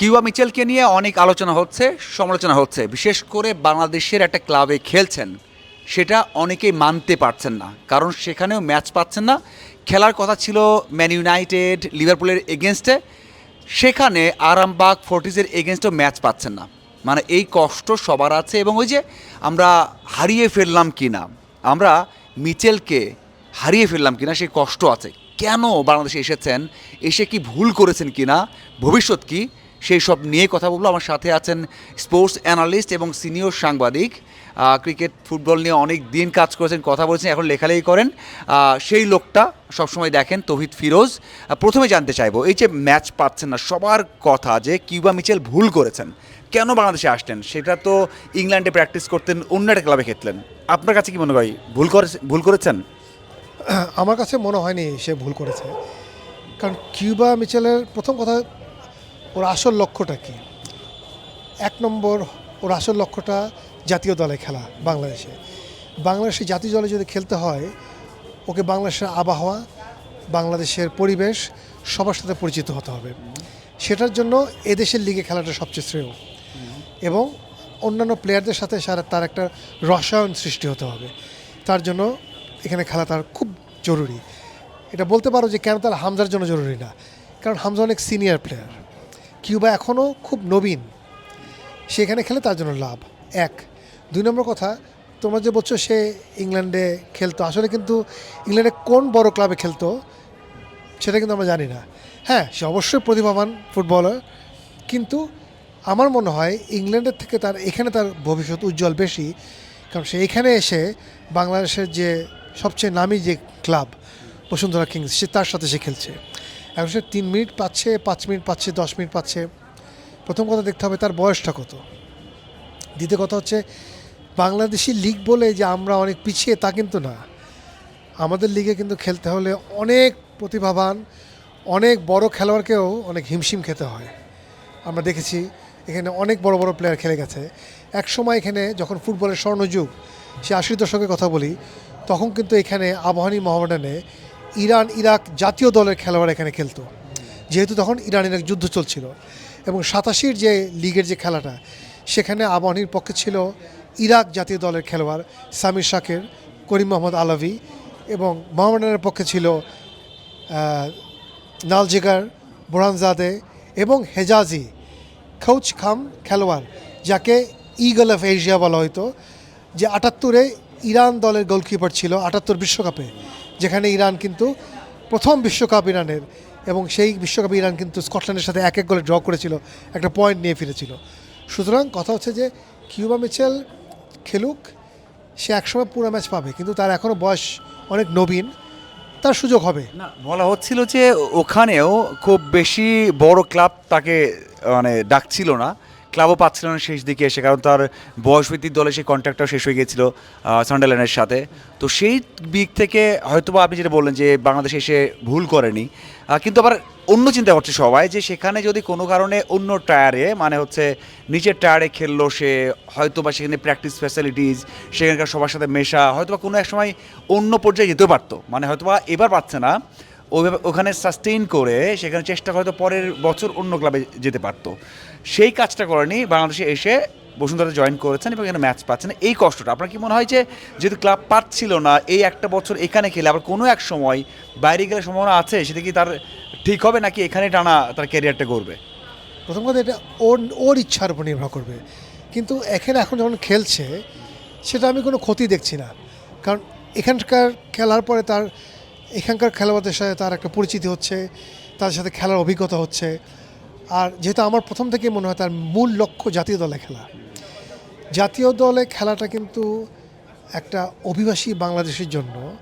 Cuba মিচেলকে নিয়ে অনেক আলোচনা হচ্ছে, সমালোচনা হচ্ছে। বিশেষ করে বাংলাদেশের একটা ক্লাবে খেলছেন, সেটা অনেকেই মানতে পারছেন না। কারণ সেখানেও ম্যাচ পাচ্ছেন না। খেলার কথা ছিল ম্যান ইউনাইটেড, লিভারপুলের এগেনস্টে। সেখানে আরামবাগ, ফোর্টিসের এগেনস্টেও ম্যাচ পাচ্ছেন না। মানে এই কষ্ট সবার আছে এবং ওই যে আমরা হারিয়ে ফেললাম কি না আমরা মিচেলকে হারিয়ে ফেললাম কিনা, সেই কষ্ট আছে। কেন বাংলাদেশে এসেছেন, এসে কি ভুল করেছেন কিনা, ভবিষ্যৎ কি সেই সব নিয়ে কথা বলব। আমার সাথে আছেন স্পোর্টস অ্যানালিস্ট এবং সিনিয়র সাংবাদিক ক্রিকেট ফুটবল নিয়ে অনেক দিন কাজ করেছেন, কথা বলেছেন, এখন লেখালেখি করেন। সেই লোকটা সবসময় দেখেন তৌহিদ ফিরোজ। প্রথমে জানতে চাইব, এই যে ম্যাচ পাচ্ছেন না, সবার কথা যে কিউবা মিচেল ভুল করেছেন, কেন বাংলাদেশে আসলেন? সেটা তো ইংল্যান্ডে প্র্যাকটিস করতেন, অন্য একটা ক্লাবে খেলতেন। আপনার কাছে কি মনে হয় ভুল করে ভুল করেছেন? আমার কাছে মনে হয়নি সে ভুল করেছে। কারণ কিউবা মিচেলের প্রথম কথা ওর আসল লক্ষ্যটা কি? এক নম্বর, ওর আসল লক্ষ্যটা জাতীয় দলে খেলা বাংলাদেশে। বাংলাদেশে জাতীয় দলে যদি খেলতে হয়, ওকে বাংলাদেশের আবহাওয়া, বাংলাদেশের পরিবেশ সবার সাথে পরিচিত হতে হবে। সেটার জন্য এদেশের লিগে খেলাটা সবচেয়ে শ্রেয়। এবং অন্যান্য প্লেয়ারদের সাথে সারা তার একটা রসায়ন সৃষ্টি হতে হবে। তার জন্য এখানে খেলা তার খুব জরুরি। এটা বলতে পারো যে কেন তার হামজার জন্য জরুরি না। কারণ হামজা অনেক সিনিয়র প্লেয়ার কিউবা এখনও খুব নবীন। সেখানে খেলে তার জন্য লাভ। এক। দুই নম্বর কথা, তোমরা যে বলছো সে ইংল্যান্ডে খেলতো, আসলে কিন্তু ইংল্যান্ডে কোন বড় ক্লাবে খেলতো সেটা কিন্তু আমরা জানি না। হ্যাঁ সে অবশ্যই প্রতিভাবান ফুটবলার, কিন্তু আমার মনে হয় ইংল্যান্ডের থেকে তার, এখানে তার ভবিষ্যৎ উজ্জ্বল বেশি, কারণ সে এখানে এসে বাংলাদেশের যে সবচেয়ে নামি যে ক্লাব বসুন্ধরা কিংস, সে তার সাথে সে খেলছে। এখন সে তিন মিনিট পাচ্ছে, পাঁচ মিনিট পাচ্ছে, দশ মিনিট পাচ্ছে। প্রথম কথা দেখতে হবে তার বয়সটা কত। দ্বিতীয় কথা হচ্ছে, বাংলাদেশি লিগ বলে যে আমরা অনেক পিছিয়ে, তা কিন্তু না। আমাদের লিগে কিন্তু খেলতে হলে অনেক প্রতিভাবান, অনেক বড় খেলোয়াড়কেও অনেক হিমশিম খেতে হয়। আমরা দেখেছি, এখানে অনেক বড় বড় প্লেয়ার খেলে গেছে। এক সময় এখানে যখন ফুটবলের স্বর্ণযুগ, সে আশির দশকের কথা বলি, তখন কিন্তু এখানে আবহানী মহামেডানে ইরান, ইরাক জাতীয় দলের খেলোয়াড় এখানে খেলতো। যেহেতু তখন ইরান ইরাক যুদ্ধ চলছিল এবং সাতাশির যে লিগের যে খেলাটা, সেখানে আবহানীর পক্ষে ছিল ইরাক জাতীয় দলের খেলোয়াড় সামির শাকের, করিম মোহাম্মদ আলাভি এবং মোহামেডানের পক্ষে ছিল নালজেগার বোরানজাদে এবং হেজাজি খৌচ খাম খেলোয়াড়, যাকে ইগল অফ এশিয়া বলা হতো যে আটাত্তরে ইরান দলের গোলকিপার ছিল আটাত্তর বিশ্বকাপে। যেখানে ইরান কিন্তু প্রথম বিশ্বকাপ ইরানের এবং সেই বিশ্বকাপে ইরান কিন্তু স্কটল্যান্ডের সাথে এক এক গোলে ড্র করেছিল, একটা পয়েন্ট নিয়ে ফিরেছিল। সুতরাং কথা হচ্ছে যে, কিউবা মিচেল খেলুক, সে একসময় পুরো ম্যাচ পাবে, কিন্তু তার এখনও বয়স অনেক নবীন, তার সুযোগ হবে। না, বলা হচ্ছিল যে ওখানেও খুব বেশি বড় ক্লাব তাকে মানে ডাকছিল না। ক্লাবও পাচ্ছিল না শেষ দিকে এসে, কারণ তার বয়স বয়সভিত্তিক দলে সেই কন্ট্রাক্টটাও শেষ হয়ে গিয়েছিল সান্ডারল্যান্ডের সাথে। তো সেই দিক থেকে হয়তো আপনি যেটা বললেন যে বাংলাদেশে এসে ভুল করেনি কিন্তু আবার অন্য চিন্তা করছে সবাই যে সেখানে যদি কোনো কারণে অন্য টায়ারে মানে হচ্ছে নিচের টায়ারে খেললো সে হয়তো বা সেখানে প্র্যাকটিস ফ্যাসিলিটিস সেখানকার সবার সাথে মেশা হয়তো বা কোনো এক সময় অন্য পর্যায়ে যেতেও পারতো। মানে হয়তো বা এবার পাচ্ছে না। ওইভাবে ওখানে সাস্টেইন করে সেখানে চেষ্টা করে হয়তো পরের বছর অন্য ক্লাবে যেতে পারতো। সেই কাজটা করেনি, বাংলাদেশে এসে বসুন্ধরা জয়েন করেছেন এবং এখানে ম্যাচ পাচ্ছেন। এই কষ্টটা, আপনার কি মনে হয় যে যেহেতু ক্লাব পাচ্ছিল না, এই একটা বছর এখানে খেলে আবার কোনো এক সময় বাইরে গেলে সম্ভাবনা আছে? সেটা কি তার ঠিক হবে নাকি এখানে টানা তার ক্যারিয়ারটা করবে প্রথম কথা এটা ওর ওর ইচ্ছার উপর নির্ভর করবে। কিন্তু এখানে এখন যখন খেলছে, সেটা আমি কোনো ক্ষতি দেখছি না। কারণ এখানকার খেলার পরে তার এখানকার খেলোয়াড়দের সাথে তার একটা পরিচিতি হচ্ছে তাদের সাথে খেলার অভিজ্ঞতা হচ্ছে। আর যেহেতু আমার প্রথম থেকে মনে হয় তার মূল লক্ষ্য জাতীয় দলে খেলা। জাতীয় দলে খেলাটা কিন্তু একটা অভিবাসী বাংলাদেশের জন্য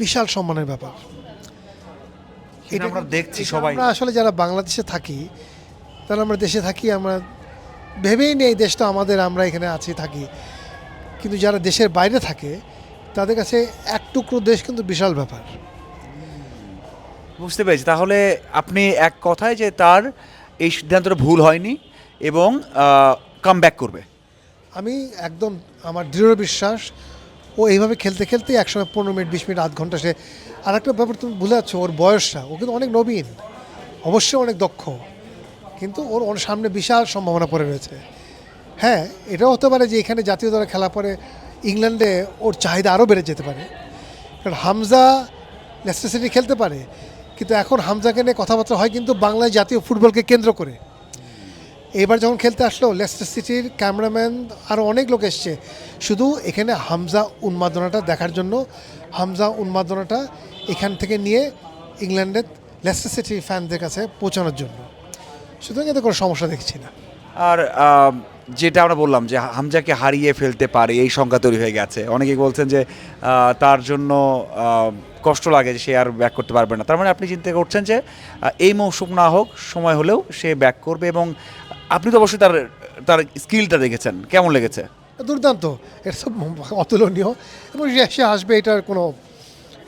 বিশাল সম্মানের ব্যাপার। এটা আমরা দেখছি সবাই। আমরা আসলে যারা বাংলাদেশে থাকি তারা আমরা দেশে থাকি আমরা ভেবেই নেই দেশটা আমাদের আমরা এখানে আছি থাকি। কিন্তু যারা দেশের বাইরে থাকে তাদের কাছে এক টুকরো দেশ কিন্তু বিশাল ব্যাপার। বুঝতে পেরেছি। তাহলে আপনি এক কথায় যে তার এই সিদ্ধান্তটা ভুল হয়নি এবং কাম ব্যাক করবে। আমি একদম আমার দৃঢ় বিশ্বাস, ও এইভাবে খেলতে খেলতে একসময় পনেরো মিনিট, বিশ মিনিট, আধ ঘণ্টা সে আর একটা ব্যাপার তুমি ভুলে যাচ্ছ, ওর বয়সটা, ও কিন্তু অনেক নবীন, অবশ্যই অনেক দক্ষ, কিন্তু ওর ওর সামনে বিশাল সম্ভাবনা পড়ে রয়েছে। হ্যাঁ এটাও হতে পারে যে এখানে জাতীয় দলে খেলা পরে ইংল্যান্ডে ওর চাহিদা আরও বেড়ে যেতে পারে, কারণ হামজা লেস্টার সিটি খেলতে পারে কিন্তু এখন হামজাকে নিয়ে কথাবার্তা হয় কিন্তু বাংলায় জাতীয় ফুটবলকে কেন্দ্র করে। এবার যখন খেলতে আসলো লেস্টার সিটির ক্যামেরাম্যান আরও অনেক লোক এসছে। শুধু এখানে হামজা উন্মাদনাটা দেখার জন্য, হামজা উন্মাদনাটা এখান থেকে নিয়ে ইংল্যান্ডের লেস্টার সিটির ফ্যানদের কাছে পৌঁছানোর জন্য। সুতরাং এতে কোনো সমস্যা দেখছি না। আর যেটা আমরা বললাম যে হামজাকে হারিয়ে ফেলতে পারে এই সংখ্যা তৈরি হয়ে গেছে। অনেকে বলছেন যে তার জন্য কষ্ট লাগে যে সে আর ব্যাক করতে পারবে না। তার মানে আপনি চিন্তা করছেন যে এই মৌসুম না হোক সময় হলেও সে ব্যাক করবে এবং আপনি তো অবশ্যই তার তার স্কিলটা দেখেছেন। কেমন লেগেছে? দুর্দান্ত। এটা সব অতুলনীয়। এবং সে- সে আসবে এটার কোনো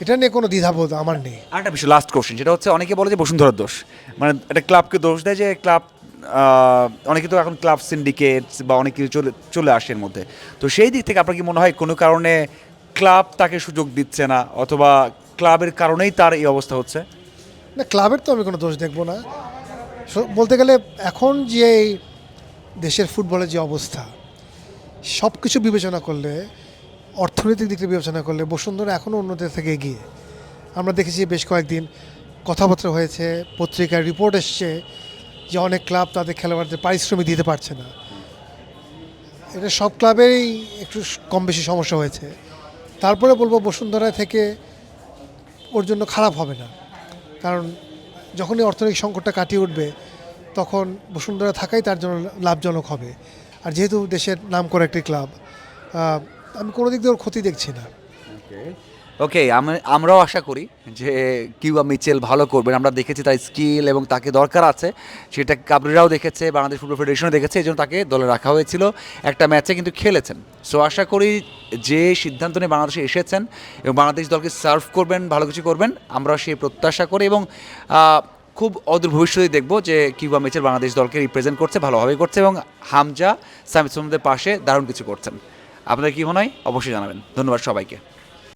এটা নিয়ে কোনো দ্বিধাবোধ আমার নেই। আরেকটা বিষয় লাস্ট কোশ্চেন যেটা হচ্ছে অনেকে বলে যে বসুন্ধরার দোষ। মানে একটা ক্লাবকে দোষ দেয় যে ক্লাব অনেকে তো এখন ক্লাব সিন্ডিকেটস বা অনেক কিছু চলে চলে আসে এর মধ্যে। তো সেই দিক থেকে আপনার কি মনে হয় কোনো কারণে ক্লাব তাকে সুযোগ দিচ্ছে না অথবা ক্লাবের কারণেই তার এই অবস্থা হচ্ছে? না, ক্লাবের তো আমি কোনো দোষ দেখব না। বলতে গেলে এখন যে দেশের ফুটবলের যে অবস্থা সব কিছু বিবেচনা করলে, অর্থনৈতিক দিক থেকে বিবেচনা করলে বসুন্ধরা এখনও অন্যদের থেকে এগিয়ে। আমরা দেখেছি বেশ কয়েকদিন কথাবার্তা হয়েছে, পত্রিকার রিপোর্ট এসছে যে অনেক ক্লাব তাদের খেলোয়াড়দের পারিশ্রমিক দিতে পারছে না। এটা সব ক্লাবেরই একটু কম বেশি সমস্যা হয়েছে। তারপরে বলব বসুন্ধরা থেকে ওর জন্য খারাপ হবে না। কারণ যখনই অর্থনৈতিক সংকটটা কাটিয়ে উঠবে, তখন বসুন্ধরা থাকাই তার জন্য লাভজনক হবে। আর যেহেতু দেশের নাম করা একটি ক্লাব আমি কোনো দিক দিয়ে ওর ক্ষতি দেখছি না। ওকে আমরাও আশা করি যে কিউবা মিচেল ভালো করবেন। আমরা দেখেছি তার স্কিল এবং তাকে দরকার আছে। সেটা কাবরিরাও দেখেছে, বাংলাদেশ ফুটবল ফেডারেশনও দেখেছে, এই জন্য তাকে দলে রাখা হয়েছিল। একটা ম্যাচে কিন্তু খেলেছেন। সো আশা করি যে সিদ্ধান্ত নিয়ে বাংলাদেশে এসেছেন এবং বাংলাদেশ দলকে সার্ভ করবেন, ভালো কিছু করবেন, আমরা সেই প্রত্যাশা করি এবং খুব অদূর ভবিষ্যতে দেখব যে কিউবা মিচেল বাংলাদেশ দলকে রিপ্রেজেন্ট করছে ভালোভাবেই করছে এবং হামজা সামিদ পাশে দারুণ কিছু করছেন। আপনাদের কি মনে হয়? অবশ্যই জানাবেন। ধন্যবাদ সবাইকে।